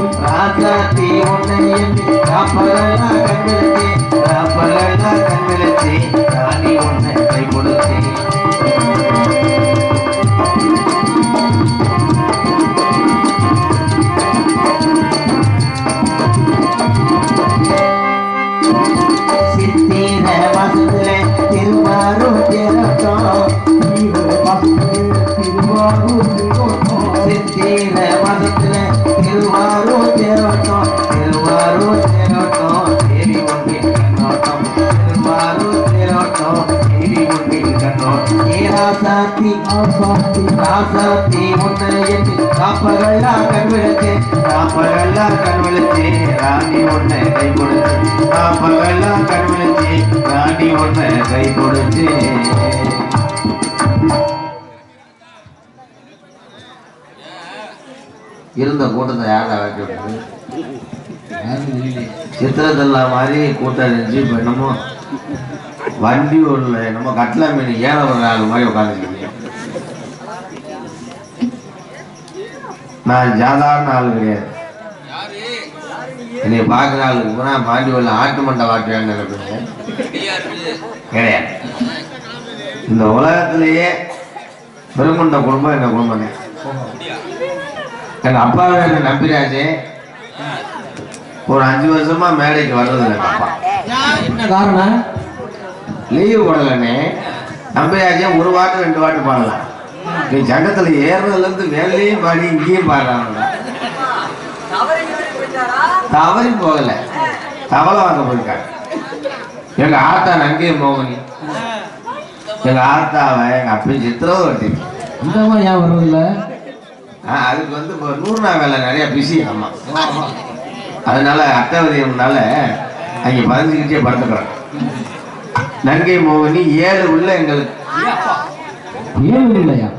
ராசாத்தி உன்னை எண்ணி ராப்பகலா கை கொடுத்து காப்பகெல்லாம் கண்விழிச்சு ராணி ஒன்ன கை கொடுத்து இருந்த கூட்டத்தை யாரை வாட்டி விட்டது சித்திரத்தல்லா மாதிரி கூட்டம் இருந்துச்சு இப்போ என்னமோ வண்டி ஒன்றில் என்னமோ கட்லா மீன் ஏழை ஒரு ஆள் மாதிரி உட்காந்துருக்கீங்க நான் சாதாரண ஆள் கிடையாது. என்னை பார்க்குற ஆளுக்கு பூரா பாண்டி உள்ள ஆட்டு மண்டை வாட்டுவேன்னு நினைப்பீங்க கிடையாது. இந்த உலகத்திலேயே பெருமண்ட குடும்பம் எங்க குடும்பம் தான் எங்க அப்பாவை என்ன நம்பிராஜே ஒரு அஞ்சு வருஷமா மேடைக்கு வர்றது இல்லை எங்க அப்பா. என்ன காரணம்? லீவு போடலனே நம்பிராஜே ஒரு வாட்டு ரெண்டு வாட்டு பாடலாம். நீ சங்கத்துல ஏறுறதுல இருந்து மேலேயும் பாடி இங்கேயும் பாடுறாங்க தவறி போகல. தவளை வாங்க போயிருக்காங்க எங்க ஆத்தா நங்கிய மோகனி எங்க ஆத்தாவை எங்க வெட்டி. இந்த மாதிரி ஏன் வர்றதில்ல அதுக்கு வந்து இப்போ நூறு நாள் வேலை நிறைய பிஸி ஆமா. அதனால அட்டவதியம்னால அங்கே பதினஞ்சுக்கிட்டே படுத்துக்கிறோம். நங்கை மோகினி ஏழு உள்ள எங்களுக்கு. ஏழு இல்லையா?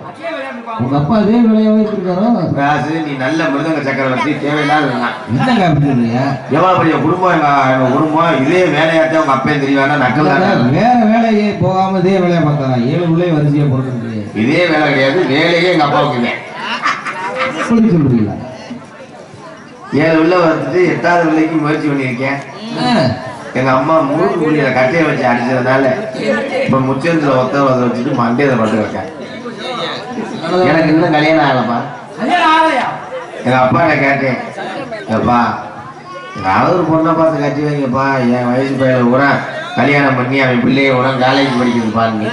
உங்க அப்பா அதே வேலையாவே இருக்காரோ காசு நீ நல்ல மிருதங்க சக்கரவர்த்தி தேவையில்லாத என்னங்க அப்படி சொல்றீங்க எவ்வளோ பெரிய குடும்பம்? எங்க குடும்பம் இதே வேலையாட்டே உங்க அப்பையும் தெரியவானா? நக்கல் வேற வேலையே போகாம இதே வேலையை பார்த்தாரா? ஏழு உள்ளே வரிசையா பொறுக்கிறது இதே வேலை கிடையாது வேலையே எங்க அப்பாவுக்கு இல்லை எப்படி சொல்றீங்களா? ஏழு உள்ள வந்துட்டு எட்டாவது பிள்ளைக்கு முயற்சி பண்ணியிருக்கேன். எங்க அம்மா முழுக்கு குழியில கட்டையை வச்சு அடிச்சதுனால இப்ப முச்சந்தில ஒத்த வச்சுட்டு மண்டையில பட்டு இருக்கேன் எனக்கு இன்னும் கல்யாணம் ஆகலப்பா. எங்க அப்பாட்ட கேட்டேன். எப்பா ஏதாவது ஒரு பொண்ணை பார்த்து கட்டி வைங்கப்பா. என் வயசு பையனை கூட கல்யாணம் பண்ணி அவன் பிள்ளைய கூட காலேஜ் படிக்கிறது பாருங்க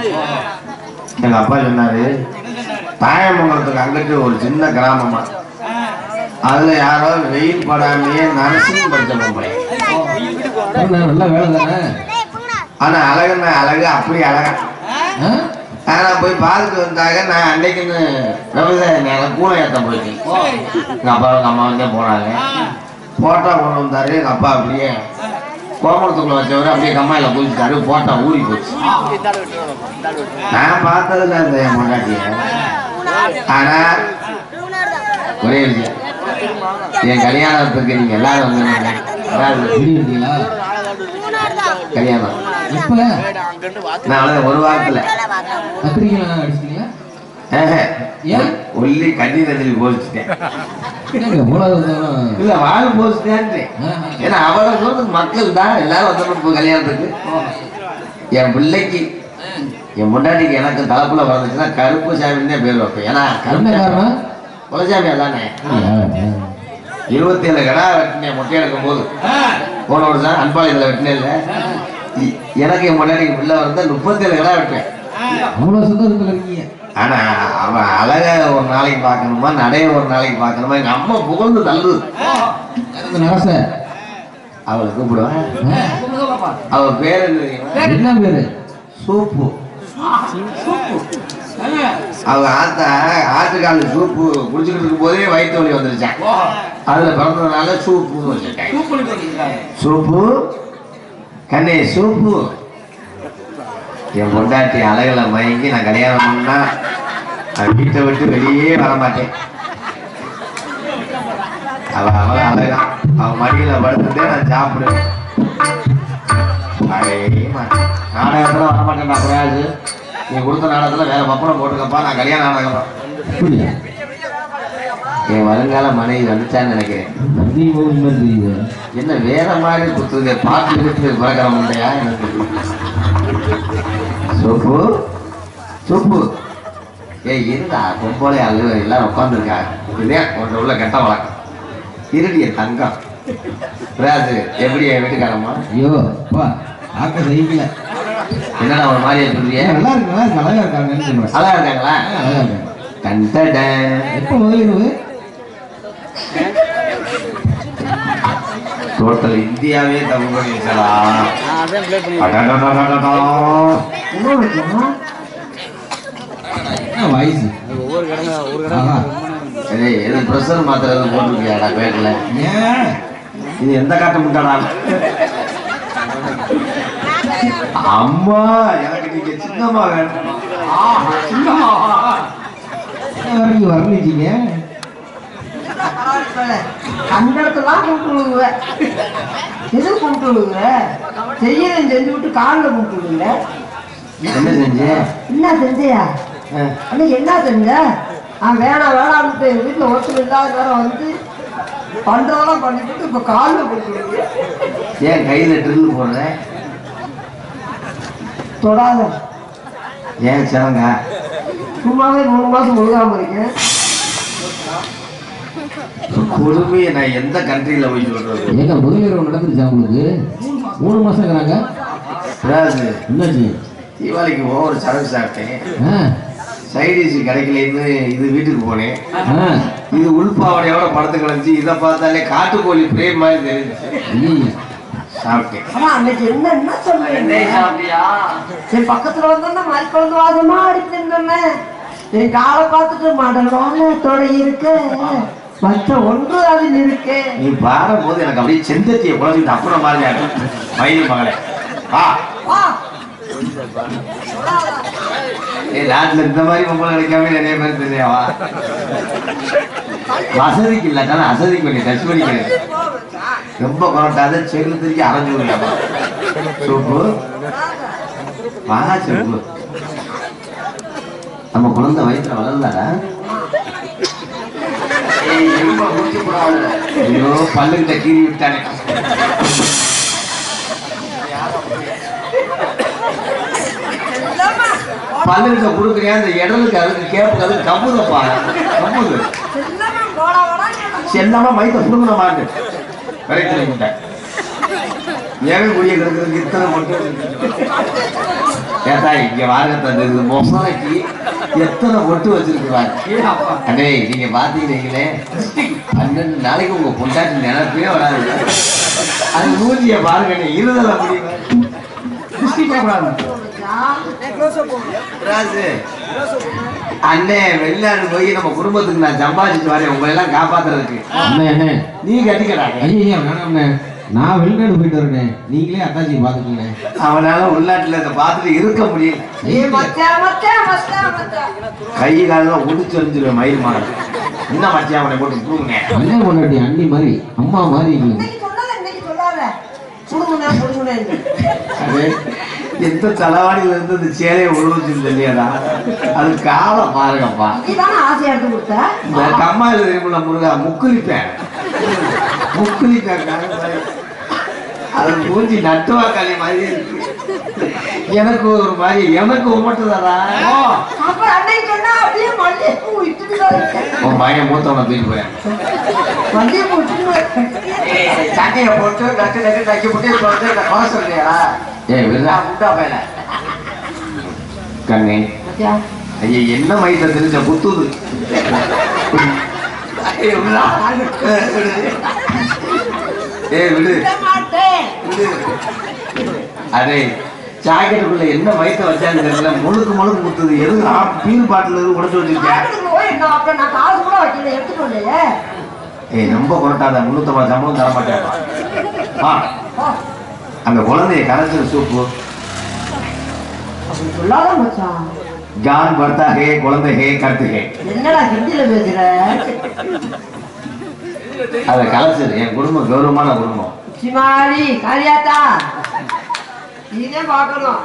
எங்க அப்பா சொன்னாரு தாயமங்கலத்துக்கு அங்கிட்டு ஒரு சின்ன கிராமமா. அதுல யாரோ வெயில் படாமையே நர்சிங் படிச்ச பொம்பளை. நல்ல வேலை தானே? ஆனா அழகுன்னா அழகு அப்படி அழகா. ஆனா போய் பார்த்துட்டு வந்தாங்க நான் அன்னைக்குன்னு விவசாய நேரம் கூலை ஏற்ற போயிட்டேன். எங்க அப்பா எங்க அம்மா வந்தே போனாங்க. போட்டோ கொண்டு வந்தாரு எங்க அப்பா அப்படியே கோமணத்துக்குள்ள வச்சவரு அப்படியே கம்மாயில குதிச்சிட்டாரு போட்டோ ஊறி போச்சு. நான் பார்த்ததுல அந்த என் பொண்டாட்டிய ஆனா ஒரே விஷயம். என் கல்யாணத்துக்கு நீங்க எல்லாரும் வந்து கல்யாணம். இப்ப நான் வந்து ஒரு வாரத்துல. அடிச்சிட்டீங்களா? ஏன்? ஒல்லி கண்ணி நதில் போச்சுட்டேன்? இல்ல வாழ் போச்சுட்டேன் ஏன்னா அவரை சொல்றது மக்கள் தான் எல்லாரும் வந்துட்டு கல்யாணத்துக்கு என் பிள்ளைக்கு என் முன்னாடிக்கு எனக்கு தலைப்புல வந்துச்சுன்னா கருப்பு சாமின்னு தான் பேர் வைப்பேன். ஏன்னா கருப்பு காரணம்? குலசாமி அதானே. இருபத்தி ஏழு கடா வெட்டினேன் மொட்டை எடுக்கும் போது போன வருஷம் அன்பாளையத்தில் வெட்டினேன் எனக்கு என் முன்னாடி பிள்ளை வந்தா முப்பத்தி ஏழு கடா வெட்டேன் அவ்வளவு சந்தோஷத்துல இருக்கீங்க. ஆனா அவன் அழக ஒரு நாளைக்கு பார்க்கணுமா நடைய ஒரு நாளைக்கு பார்க்கணுமா எங்க அம்மா புகழ்ந்து தள்ளுது. நரச? அவளை கூப்பிடுவேன். அவ பேர் என்ன பேரு? சூப்பு. அவ ஆத்தா ஆட்டுக்கால் சூப்பு குடிச்சுக்கிட்டு இருக்கும் போதே வயிற்று வலி வந்துருச்சான் அதுல பிறந்ததுனால சூப்புன்னு வச்சிருக்காங்க. சூப்பு கண்ணே சூப்பு. என் பொண்டாட்டி அழகுல மயங்கி நான் கல்யாணம் பண்ணா நான் வீட்டை விட்டு வெளியே வர மாட்டேன் அவ அவள அழகா. அவன் மடியில படுத்துட்டே நான் சாப்பிடுவேன். அடே மாட்டேன். நாடகத்துல வர மாட்டேன்டா பிரயாசு நீ கொடுத்த நாடகத்துல வேற பப்படம் போட்டுக்கப்பா நான் கல்யாணம் நாடகம் அப்படியா என் வருங்கால மனைவி வந்துச்சான்னு நினைக்கிறேன். என்ன வேற மாதிரி குத்துது பாட்டு கிட்டு பிறக்கிற முண்டையா எனக்கு சோப்பு? சோப்பு. ஏய் இருந்தா பொம்போலே அழுவ எல்லாரும் உட்காந்துருக்காங்க இதே உன்ட உள்ள கெட்ட வழக்கம். இருடிய தங்கம். ராஜு எப்படி என் வீட்டுக்காரம்மா? ஐயோ அப்பா பார்க்க சகிக்கல என்னடா ஒரு மாதிரியா சொல்றியே நல்லா இருக்கு நல்லா இருக்கு அழகா சொல்லுவேன் நல்லா இருக்காங்களா? அழகா இருக்காங்க. கண்டடன் எப்போ முதலிரவு டோட்டல் இந்தியாவே தமிழ் பண்ணி வச்சடா அடடடடடடா. என்ன வயசு. ஏய், எது ப்ரெஷர் மாத்திரை எதுவும் போட்டிருக்கியாடா பேட்டில் ஏன்? இது எந்த காட்ட முட்டாடா? அம்மா எனக்கு நீங்க சின்னம்மா வேணும். வரைக்கும் வரலிச்சிங்க அந்த கூப்பிட்டு விழுகுவ எது கூப்பிட்டு விழுகுற செய்யறேன் செஞ்சு விட்டு காலில் கூப்பிட்டு விழுகுற என்ன செஞ்சு? என்ன செஞ்சியா? அன்னைக்கு என்ன செஞ்ச? நான் வேணாம் வேணாம்ட்டு எங்கள் வீட்டில் ஒருத்தர் இல்லாத நேரம் வந்து பண்ணுறதெல்லாம் பண்ணிட்டு இப்போ காலில் விழுகுற ஏன் கையில ட்ரில் போடுறேன் தொடாத. ஏன் சிறங்க சும்மாவே மூணு மாதம் முழுகாம இருக்கேன் கொடுமையை நான் எந்த கண்ட்ரியில போய் சொல்றது? ஏங்க முதலிரவு நடந்துருச்சா உங்களுக்கு? மூணு மாசம் இருக்கிறாங்க என்னாச்சு? தீபாவளிக்கு ஓவர் சரக்கு சாப்பிட்டேன். ஆ. சைடிஷ் கிடைக்கலன்னு இது வீட்டுக்கு போனேன். ஆ. இது உள்பாவடையோட படத்துக்கு கிளம்பிச்சு இதை பார்த்தாலே காட்டுக்கோழி பிரேம் மாதிரி தெரிஞ்சு. சாப்பிட்டேன். அன்னைக்கு என்ன என்ன சொன்னேன் சாப்பிட்டியா? என் பக்கத்துல வந்தோன்னா மாதிரி குழந்தை வாசமா அடிச்சிருந்தோன்னே என் காலை பார்த்துட்டு மடலான தொடை இருக்கு. மற்ற ஒன்று அதில் இருக்கு. நீ பாடும்போது எனக்கு அப்படியே செந்தத்தியை குழந்தைட்டு அப்புறம் மாதிரி மயிலி மகளே. வா. நாட்டுல இந்த மாதிரி பொம்பளை கிடைக்காம நிறைய பேர் தெரியாவா வசதிக்கு இல்லாட்டாலும் அசதிக்கு பண்ணி டச் பண்ணிக்கிறேன். ரொம்ப கொரட்டாத செல்லு திருக்கி அரைஞ்சு விடலாமா சூப்பு? வா சூப்பு. நம்ம குழந்தை வயிற்றுல போடாத. ஐயோ பல்லுகிட்ட கீறி விட்டானே. பல்லுகிட்ட கொடுக்குறியா? அந்த இடலுக்கு அதுக்கு கேப்புக்கு அதுக்கு கம்புதப்பா கம்புது செல்லமா மைத்த புடுங்கின மாட்டு கரெக்ட் முட்டை. ஏக குடிய கிடக்குறதுக்கு இத்தனை மட்டும் ஏத்தா இங்க வாங்க தந்தது மொசலைக்கு எத்தனை பொட்டு வச்சிருக்கிறாங்க அடே நீங்க பாத்தீங்களே பன்னெண்டு நாளைக்கு உங்க பொண்டாட்டி நினைப்பே வராது. அது மூஞ்சிய பாருங்க இருதல் அப்படி ராஜு அண்ணே வெளிநாடு போய் நம்ம குடும்பத்துக்கு நான் சம்பாதிச்சுட்டு வரேன். உங்களை எல்லாம் காப்பாத்துறதுக்கு. அண்ணே அண்ணே. நீ கட்டிக்கிறாங்க ஐயா வேணாம்ண்ணே நான் வெளிநாடு போயிட்டு வரேனே. நீங்களே அத்தாச்சி பார்த்துக்கோங்க அவனால உள்நாட்டுல இதை பார்த்துட்டு இருக்க முடியல. ஏ மச்சான் மச்சான் மச்சான் மச்சான் கை காலெல்லாம் உடிச்சு எறிஞ்சிருவேன் மயில் மாடு. என்ன மச்சான் அவனை போட்டு தூங்குங்க அண்ணன் பொண்டாட்டி அண்ணி மாதிரி அம்மா மாதிரி சொல்லாத எந்த தலைவாடியில இருந்து இந்த சேலையை உருவச்சு இல்லையாடா அது காலம் பாருங்கப்பா. தானே ஆசையா எடுத்து கொடுத்த? இந்த கம்மாயில தெரியுமில்ல முருகா முக்குளிப்பேன் முக்குளிப்பேன் அது மூஞ்சி நட்டுவா களி மாதிரி இருக்கு. எனக்கு ஒரு மாதிரி எனக்கு உமட்டுதாடா. அப்ப அன்னைக்கு உன் பையன் மூத்தவனை தூக்கி போயேன் மல்லிகைப்பூ இட்டுட்டு சட்டையை போட்டு நட்டு நட்டு தைக்க போட்டு இப்போ வந்து இந்த விருதா கண்ணே. ஐயா என்ன மயத்தை தெரிஞ்ச விடு. விடு. அரே ஜாக்கெட்டுக்குள்ள என்ன மயத்தை வச்சான்னு தெரியல. முழுக்கு முழுக்கு குத்துது ஆ- பீர் பாட்டில் எதுவும் உடச்சு வச்சிருக்கேன்? ஏய் ரொம்ப கொரட்டாத. முன்னூத்தம்பது சம்பளம் தர மாட்டேன். அந்த குழந்தைய கரைச்சிற சூப்பு. ஜான் பர்த்தா ஹே குழந்தை ஹே கருத்து ஹே என்னடா ஹிந்தியில பேசுற? அதை கலைச்சிரு என் குடும்பம் கௌரவமான குடும்பம். சிமாரி காளியாத்தா. நீனே பார்க்கணும்.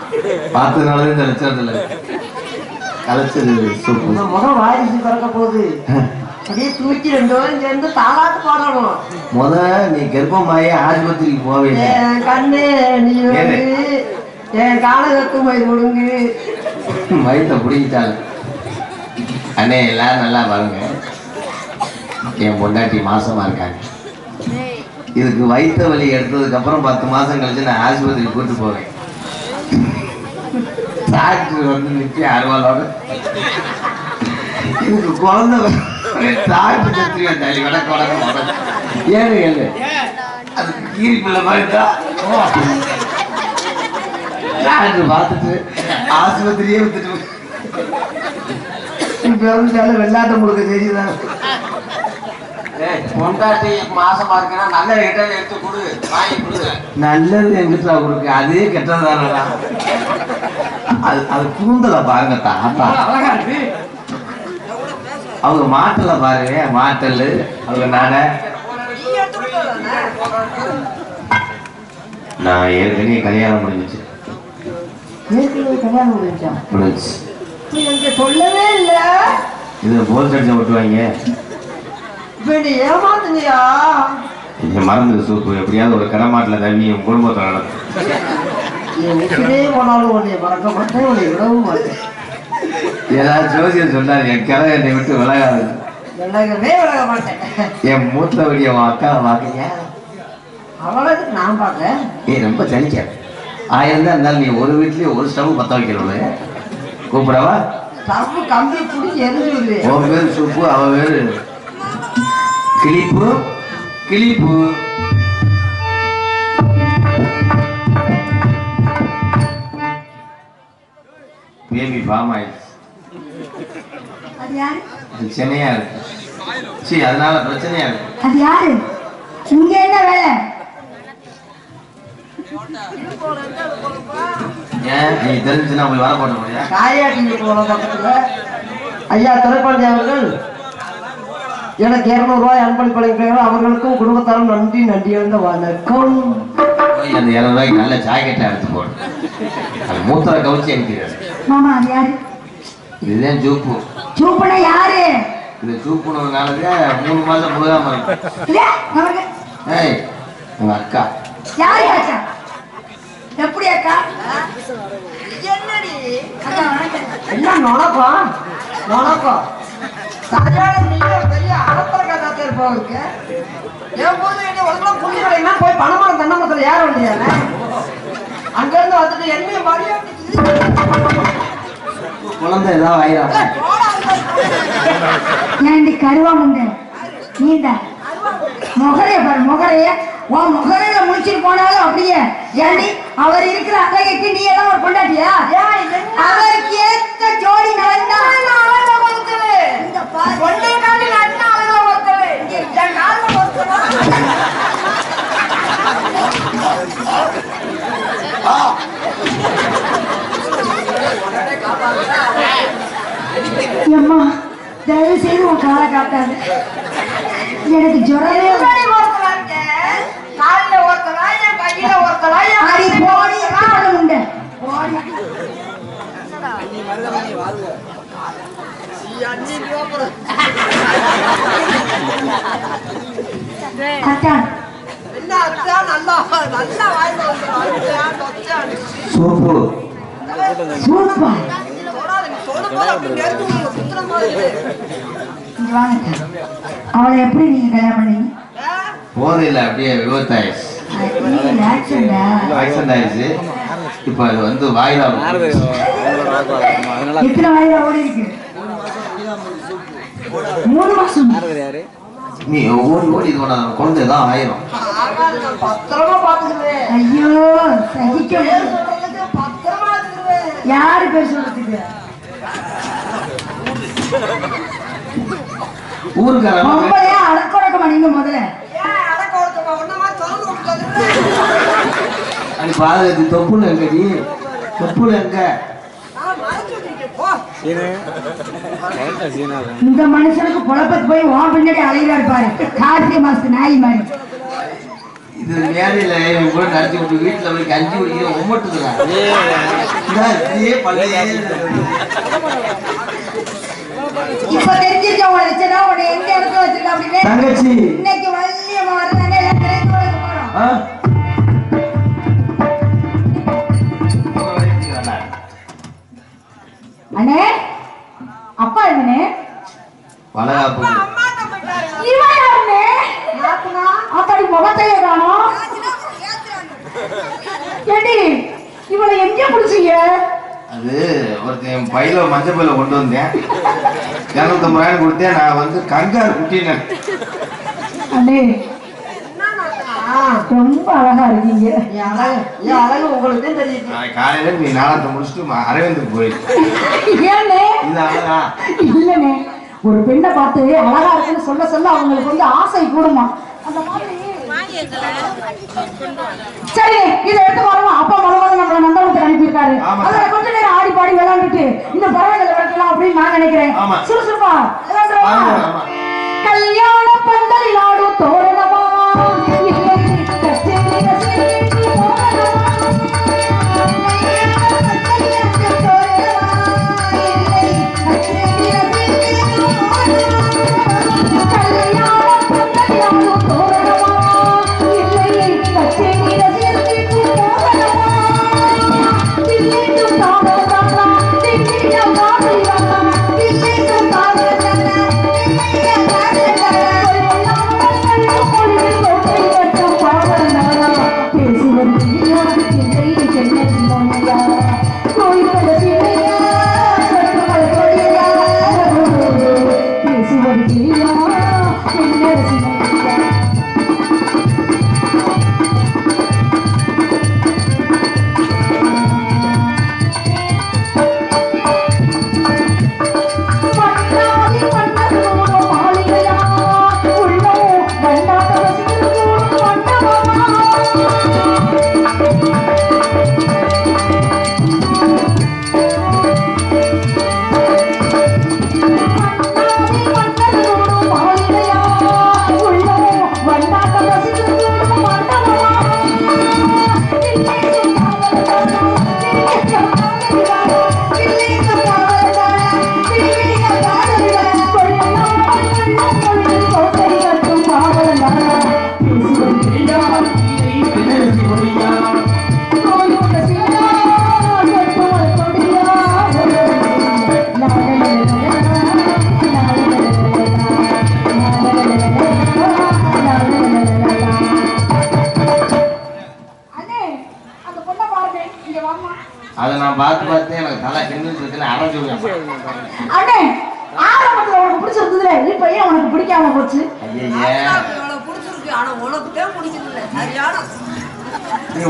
பார்த்ததுனால இந்த லட்சத்துல கலைச்சிரு சூப்பு. உங்க முகம் வாரிசு பிறக்க போகுது. அப்படியே தூக்கி ரெண்டு பேரும் சேர்ந்து தாளாட்டு பாடணும். முத நீ கர்ப்பமாயி ஆஸ்பத்திரிக்கு என் கண்ணு நீ வந்து என் காலகத்துமை ஒழுங்கு வயிற்ற பிடிக்கிட்டாங்க அண்ணே எல்லாரும் நல்லா பாருங்க என் பொண்டாட்டி மாசமா இருக்காங்க. இதுக்கு வயிற்று வலி எடுத்ததுக்கு அப்புறம் பத்து மாசம் கழிச்சு நான் ஆஸ்பத்திரி கூட்டு போவேன். டாக்டர் வந்து நிற்க அருவாலோட இதுக்கு குழந்தை டாக்டர் கத்திரியா தள்ளி வடக்கு வடக்கு ஏழு ஏழு அது கீரி பிள்ளை மாதிரி தான் டாக்டர் பார்த்துட்டு ஆஸ்பத்திரியே வித்துட்டு இப்போ வந்து வெள்ளாட்டம் கொடுக்க தெரியுதான் பொண்டாட்டி மாசமா இருக்குன்னா நல்ல கிட்ட எடுத்து கொடு வாங்கி கொடு. நல்லது எங்கிட்ட கொடுக்க அதே கெட்டதானடா அது அது கூந்தல பாருங்க தாத்தா. அழகா இருக்கு. அவங்க மாட்டல பாருங்க மாட்டல் அவங்க நான. நான் ஏற்கனவே கல்யாணம் முடிஞ்சிச்சு. ஏற்கனவே கல்யாணம் முடிஞ்சா முடிஞ்சு சொல்லவே இல்லை. இது போஸ்ட் அடிச்ச விட்டுவாங்க இப்ப நீ ஏமாத்துனியா இங்க மறந்து சூப்பு. எப்படியாவது ஒரு கடமாட்டில் தண்ணி உன் குடும்பத்தில் நடக்கும். என் போனாலும் உன்னை மறக்க மாட்டேன் உன்னை விடவும் மாட்டேன். ஏதாவது ஜோசியர் சொன்னார் என் கிளை என்னை விட்டு விலகாது. விலகவே விலக மாட்டேன். என் மூத்த வழிய உன் அக்காவை பார்க்கறியா? அவளுக்கு நான் பார்க்கேன் ஏய் ரொம்ப சலிக்க ஆயிரம் தான் இருந்தாலும் நீ ஒரு வீட்லயே ஒரு ஸ்டவ் பத்த வைக்கிறவளு கூப்பிடவா? தப்பு கம்பி பிடிச்சி எரிஞ்சுடுது உன் பேர் சுப்பு அவ பேரு கிளிப்பு கிளிப்பு. பேபி ஃபார்ம் ஆயிடுச்சு. அது யாரு? அது சென்னையா இருக்கு. சரி அதனால பிரச்சனையா இருக்கு. அது யாரு? இங்க என்ன வேலை? ஏன்? நீ தெரிஞ்சுன்னா போய் வர போட்ட முடியா காயாட்டி போன பக்கத்துல ஐயா துறைப்பாண்டி அவர்கள் எனக்கு இருநூறு ரூபாய் அன்பளிப்பு அளிக்கிறார்கள் அவர்களுக்கும் குடும்பத்தாரும் நன்றி நன்றி எழுந்த வணக்கம். அந்த இருநூறு ரூபாய்க்கு நல்ல ஜாக்கெட்டை எடுத்து போடு. அது மூத்தரை கவுச்சி எனக்கு மாமா அது யாரு? இதுதான் ஜூப்பு. சூப்பனா யாரு? இது சூப்புனதுனாலதான் மூணு மாசம் முழுகாம நமக்கு ஏய் உங்க அக்கா. யாரு ஆச்சா எப்படி அக்கா? என்னடி? அக்கா என்ன நுணக்கம்? நுணக்கம். சரியான நீங்க பெரிய அனப்பற கதாத்தே இருப்பவருக்கு என் போது என்ன உலகம் புள்ளி கடைனா போய் பணமான தண்டமத்தில் ஏற வேண்டியதானே அங்கிருந்து வந்துட்டு என்ன மாதிரியா குழந்தை ஏதாவது கருவா முண்டை? நீந்த முகரைய பாரு முகரைய. உன் முகரையில முடிச்சிட்டு போனாலும் அப்படியே. ஏண்டி அவர் இருக்கிற அழகைக்கு நீ எல்லாம் ஒரு கொண்டாட்டியா அவருக்கு ஏத்த ஜோடி நடந்தா இந்த பாரு. அம்மா தயவு செய்து உன் காலை காட்டாது. எனக்கு ஜுரமே அடி போடி காலை உண்டு போடி சூப்பு அத்தான். அவளை எப்படி நீங்க கல்யாணம் பண்ணீங்க போதையில் அப்படியே விபத்தாயிடுச்சு ஆக்சிடென்டா ஆக்சிடென்ட் ஆயிடுச்சு இப்போ அது வந்து வாயிலா எத்தனை வயதா ஓடி இருக்கு மூணு மாசம். நீ ஓடி ஓடி இது குழந்தை தான் ஆயிரும். ஐயோ சகிக்க யாரு பேர் சொல்றதுக்கு? ஊருக்காரன். பொம்பளையா அடக்கொடக்கமா நீங்க முதல்ல? ஏன் அடக்க ஒடுக்கமா ஒன்னமா திறந்து விட்டுறது அது பாதுகாத்து தொப்புல எங்க நீ தொப்புல எங்க இந்த மனுஷனுக்கு பொழப்பத்து போய் உன் பின்னாடி அலைகிறாரு பாரு கார்த்திகை மாசத்து நாய் மாதிரி. இது மேடையில இவன் கூட நடிச்சு விட்டு வீட்டுல போய் கஞ்சி குடிக்கிற உம்மட்டுக்கிறான் இதே பள்ளியே இப்ப தெரிஞ்சிருக்க உன் லட்சணம்? உன்னை எங்க இடத்துல வச்சிருக்க அப்படின்னு? தங்கச்சி. ரூபாய் கொடுத்தேன் நான் வந்து கங்கார் குட்டினேன். அண்ணே ரொம்ப அழகா இருக்கீங்க. அழகு உங்களுக்கு தெரியுது. நான் காலையில நீ நாளத்தை முடிச்சுட்டு அரவிந்துக்கு அழகா? இல்லண்ணே. ஒரு பெண்ணை பார்த்து அழகா இருக்குன்னு சொல்ல சொல்ல அவங்களுக்கு வந்து ஆசை கூடுமா? அந்த மாதிரி சரி இதை எடுத்து பாருங்க. அப்பா மலவாத நம்மள நந்தவனத்துக்கு அனுப்பியிருக்காரு. அதுல கொஞ்ச நேரம் ஆடி பாடி விளையாண்டுட்டு இந்த பறவைகளை விளக்கலாம் அப்படின்னு நான் நினைக்கிறேன். சுறுசுறுப்பா. கல்யாண பந்தலில் ஆடும் தோரணமா?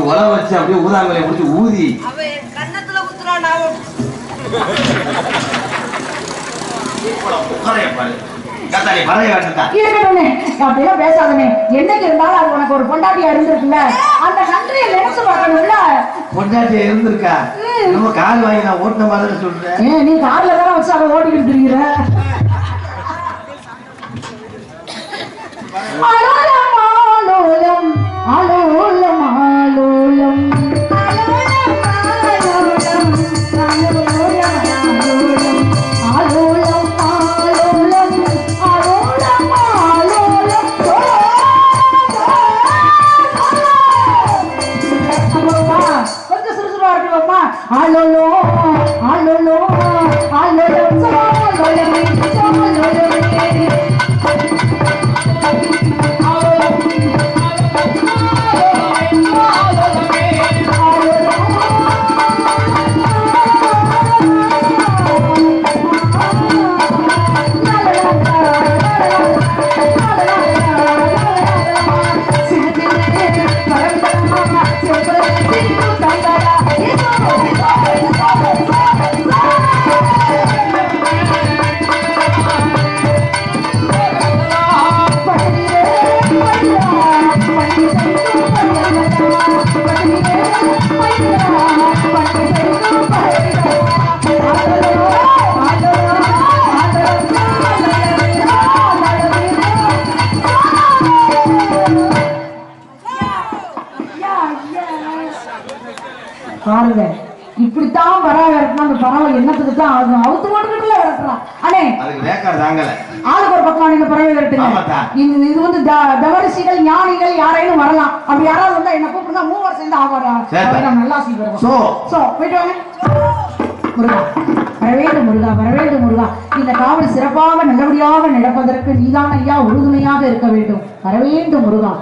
உழவு வச்சு அப்படியே ஊதாங்கலை பிடிச்சி ஊதி. காட்டுட்டா இருக்கட்டும்னே அப்படியெல்லாம் பேசாதனே என்னைக்கு இருந்தாலும் அது உனக்கு ஒரு பொண்டாட்டியா இருந்திருக்குல்ல? அந்த நன்றியை நினைச்சு பார்க்கணும்ல? பொண்டாட்டி இருந்திருக்கா? நம்ம கால் வாங்கி நான் ஓட்டின மாதிரி சொல்றேன் நீ கார்ல தானே வச்சு அதை ஓட்டிக்கிட்டு இருக்கிற? பறவை என்னத்துக்கு தான் ஆகும் அவுத்து போட்டுக்கிட்டுல விரட்டுறான் அண்ணே அதுக்கு வேக்காடு தாங்கல. ஆளுக்கு ஒரு பக்கம் நீங்க பறவை விரட்டுங்க. ஆமாத்தா. இது இது வந்து தவரிசிகள் ஞானிகள் யாரேனும் வரலாம். அப்படி யாராவது வந்தா என்ன கூப்பிடுங்க மூவர் சேர்ந்து ஆவாரா? சரிப்பா. அவரை நல்லா செய்வாங்க சோ. சோ போயிட்டு வாங்க. முருகா வரவேண்டு முருகா வரவேண்டு முருகா. இந்த காவல் சிறப்பாக நல்லபடியாக நடப்பதற்கு நீதான் ஐயா உறுதுணையாக இருக்க வேண்டும். வரவேண்டு முருகா.